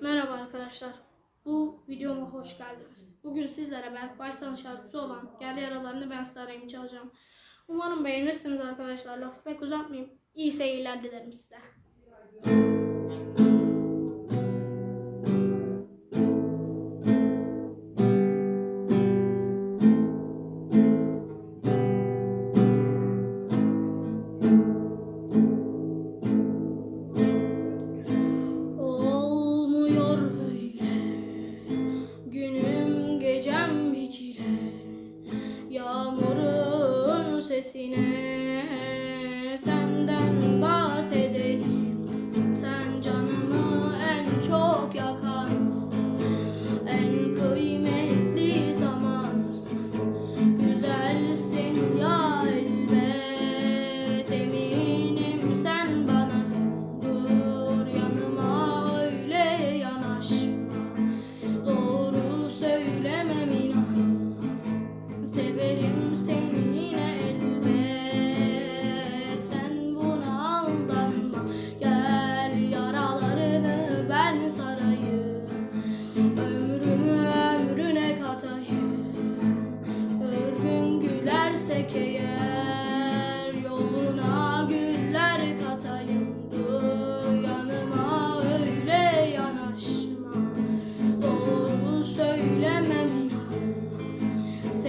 Merhaba arkadaşlar. Bu videoma hoş geldiniz. Bugün sizlere Berk Baysal'ın şarkısı olan Gel Yaralarını Ben Sarayım çalacağım. Umarım beğenirsiniz arkadaşlar. Lafı pek uzatmayayım. İyi seyirler dilerim size.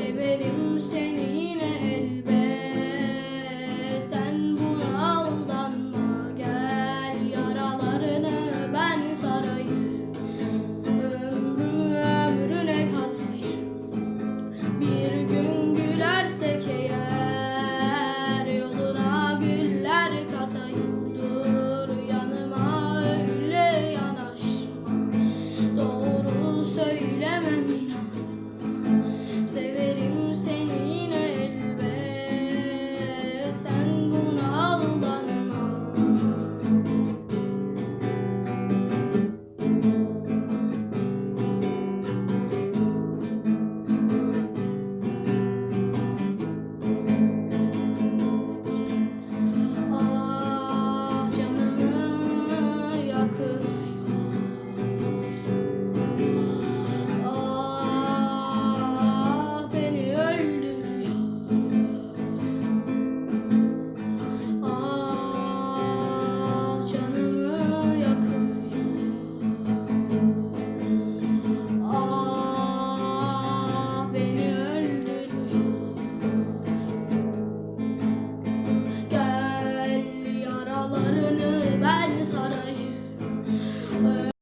Severim seni yine elbet.